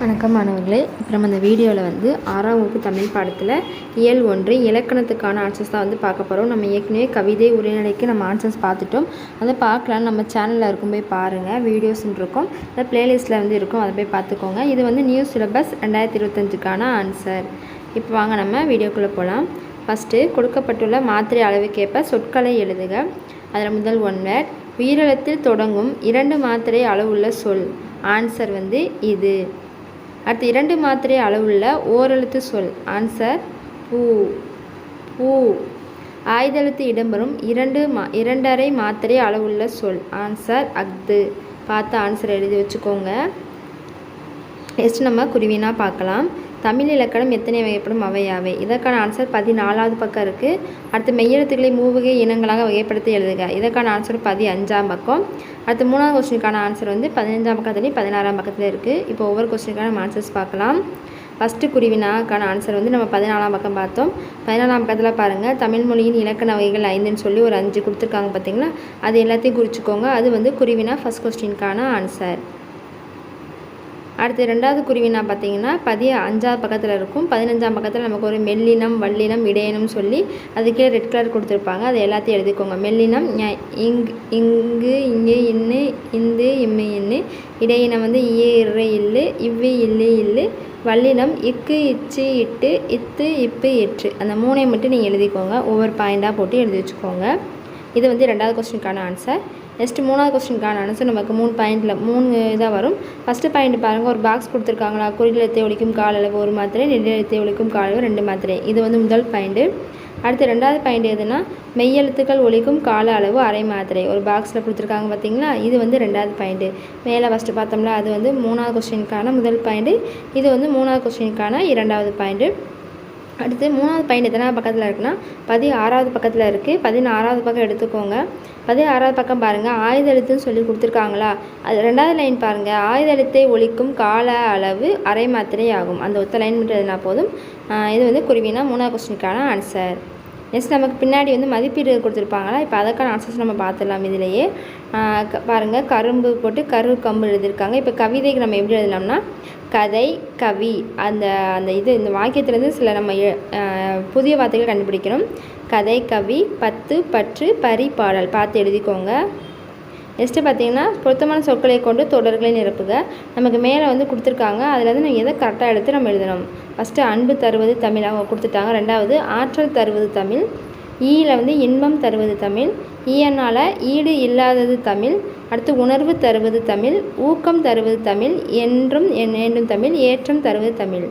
வணக்கம் மாணவர்களே. இப்போ நம்ம இந்த வீடியோவில் வந்து ஆறாம் வகுப்பு தமிழ் பாடத்தில் இயல் ஒன்று இலக்கணத்துக்கான ஆன்சர்ஸ் தான் வந்து பார்க்க போகிறோம் நம்ம ஏற்கனவே கவிதை உரைநடைக்கு நம்ம ஆன்சர்ஸ் பார்த்துட்டோம். அதை பார்க்கலாம். நம்ம சேனலில் இருக்கும் போய் பாருங்கள் வீடியோஸ்ன்னு இருக்கும். அந்த ப்ளேலிஸ்ட்டில் வந்து இருக்கும். அதை போய் பார்த்துக்கோங்க. இது வந்து நியூ சிலபஸ் ரெண்டாயிரத்தி இருபத்தஞ்சுக்கான ஆன்சர் இப்போ வாங்க நம்ம வீடியோக்குள்ளே போகலாம் ஃபஸ்ட்டு கொடுக்கப்பட்டுள்ள மாத்திரை அளவுக்கேற்ப சொற்களை எழுதுக. அதில் முதல் ஒன் வேர்ட் உயிரிழத்தில் தொடங்கும் இரண்டு மாத்திரை அளவுள்ள சொல். ஆன்சர் வந்து இது. அடுத்து இரண்டு மாத்திரை அளவுள்ள ஓரெழுத்து சொல் ஆன்சர் பூ பூ. ஆய்தெழுத்து இடம்பெறும் இரண்டு மா இரண்டரை மாத்திரை அளவுள்ள சொல் ஆன்சர் அஃது. பார்த்து ஆன்சர் எழுதி வச்சுக்கோங்க. நெக்ஸ்ட் நம்ம குருவினா பார்க்கலாம். தமிழ் இலக்கணம் எத்தனை வகைப்படும்? அவையாவை இதற்கான ஆன்சர் பதினாலாவது பக்கம் இருக்குது அடுத்து மெய்யெழுத்துக்களை மூவகை இனங்களாக வகைப்படுத்தி எழுதுக. இதற்கான ஆன்சர் பதி அஞ்சாம் பக்கம். அடுத்து மூணாவது கொஸ்டினுக்கான ஆன்சர் வந்து பதினஞ்சாம் பக்கத்துலேயும் பதினாறாம் பக்கத்தில் இருக்குது இப்போ ஒவ்வொரு கொஸ்டினுக்கான நம்ம ஆன்சர்ஸ் பார்க்கலாம். ஃபஸ்ட்டு குருவினாக்கான ஆன்சர் வந்து நம்ம பதினாலாம் பக்கம் பார்த்தோம். பதினாலாம் பக்கத்தில் பாருங்கள் தமிழ் மொழியின் இலக்கண வகைகள் ஐந்துன்னு சொல்லி ஒரு அஞ்சு கொடுத்துருக்காங்க பார்த்தீங்களா அது எல்லாத்தையும் குறிச்சிக்கோங்க. அது வந்து குருவினா ஃபஸ்ட் கொஸ்டினுக்கான ஆன்சர் அடுத்து ரெண்டாவது குருவினா பார்த்தீங்கன்னா பதிய அஞ்சாவது பக்கத்தில் இருக்கும். பதினஞ்சாம் பக்கத்தில் நமக்கு ஒரு மெல்லினம் வல்லினம் இடையினம் சொல்லி அதுக்கே ரெட் கலர் கொடுத்துருப்பாங்க. அது எல்லாத்தையும் எழுதிக்கோங்க. மெல்லினம் இங் இங்கு இங்கே இன்னு இந்து இம்மு இன்னு. இடையினம் வந்து இயே இற இல்லு இவ்வு இல்லு இல்லு. வல்லினம் இக்கு இச்சு இட்டு இத்து இப்பு எட்டு அந்த மூணையும் மட்டும் நீங்கள் எழுதிக்கோங்க. ஒவ்வொரு பாயிண்டாக போட்டு எழுதி வச்சுக்கோங்க. இது வந்து ரெண்டாவது கொஸ்டினுக்கான ஆன்சர் நெக்ஸ்ட் மூணாவது கொஸ்டினுக்கான ஆன்சர் நமக்கு மூணு பாயிண்டில் மூணு இதாக வரும். ஃபஸ்ட்டு பாயிண்ட் பாருங்கள் ஒரு பாக்ஸ் கொடுத்துருக்காங்களா? குறிலத்தை ஒழிக்கும் கால அளவு ஒரு மாத்திரை நெல்லத்தை ஒழிக்கும் கால அளவு ரெண்டு மாத்திரை. இது வந்து முதல் பாயிண்ட்டு அடுத்து ரெண்டாவது பாயிண்ட் எதுனா மெய்யெழுத்துக்கள் ஒழிக்கும் கால அளவு அரை மாத்திரை. ஒரு பாக்ஸில் கொடுத்துருக்காங்க பார்த்தீங்களா இது வந்து ரெண்டாவது பாயிண்ட்டு மேலே ஃபஸ்ட்டு பார்த்தோம்னா அது வந்து மூணாவது கொஸ்டினுக்கான முதல் பாயிண்ட்டு இது வந்து மூணாவது கொஸ்டினுக்கான இரண்டாவது பாயிண்ட்டு அடுத்து மூணாவது பாயிண்ட் எத்தனை பக்கத்தில் இருக்குன்னா பதி ஆறாவது பக்கத்தில் இருக்குது பதினாறாவது பக்கம் எடுத்துக்கோங்க. பதினாறாவது பக்கம் பாருங்கள் ஆயுத எழுத்துன்னு சொல்லி கொடுத்துருக்காங்களா? அது ரெண்டாவது லைன் பாருங்கள் ஆயுத எழுத்தை ஒழிக்கும் கால அளவு அரை மாத்திரை ஆகும். அந்த ஒத்த லைன் மட்டும் போதும். இது வந்து குருவினா மூணாவது கொஸ்டினுக்கான ஆன்சர் நெக்ஸ்ட் நமக்கு பின்னாடி வந்து மதிப்பீடு கொடுத்துருப்பாங்களா? இப்போ அதற்கான ஆன்சர்ஸ் நம்ம பார்த்துடலாம் இதிலேயே. பாருங்கள் கரும்பு போட்டு கரு கம்பு எழுதியிருக்காங்க. இப்போ கவிதைக்கு நம்ம எப்படி எழுதலாம்னா கதை கவி அந்த அந்த இது இந்த வாக்கியத்துலேருந்து சில நம்ம புதிய வார்த்தைகள் கண்டுபிடிக்கணும். கதை கவி பத்து பற்று பரி பாடல் பார்த்து எழுதிக்கோங்க. நெக்ஸ்ட்டு பார்த்தீங்கன்னா பொருத்தமான சொற்களை கொண்டு தொடர்களை நிரப்புக. நமக்கு மேலே வந்து கொடுத்துருக்காங்க. அதில் வந்து நம்ம எதை கரெக்டாக எடுத்து நம்ம எழுதணும்? ஃபஸ்ட்டு அன்பு தருவது தமிழ். அவங்க கொடுத்துட்டாங்க. ரெண்டாவது ஆற்றல் தருவது தமிழ். ஈயில் வந்து இன்பம் தருவது தமிழ். ஈயனால் ஈடு இல்லாதது தமிழ். அடுத்து உணர்வு தருவது தமிழ். ஊக்கம் தருவது தமிழ். என்றும் என்றும் தமிழ். ஏற்றம் தருவது தமிழ்.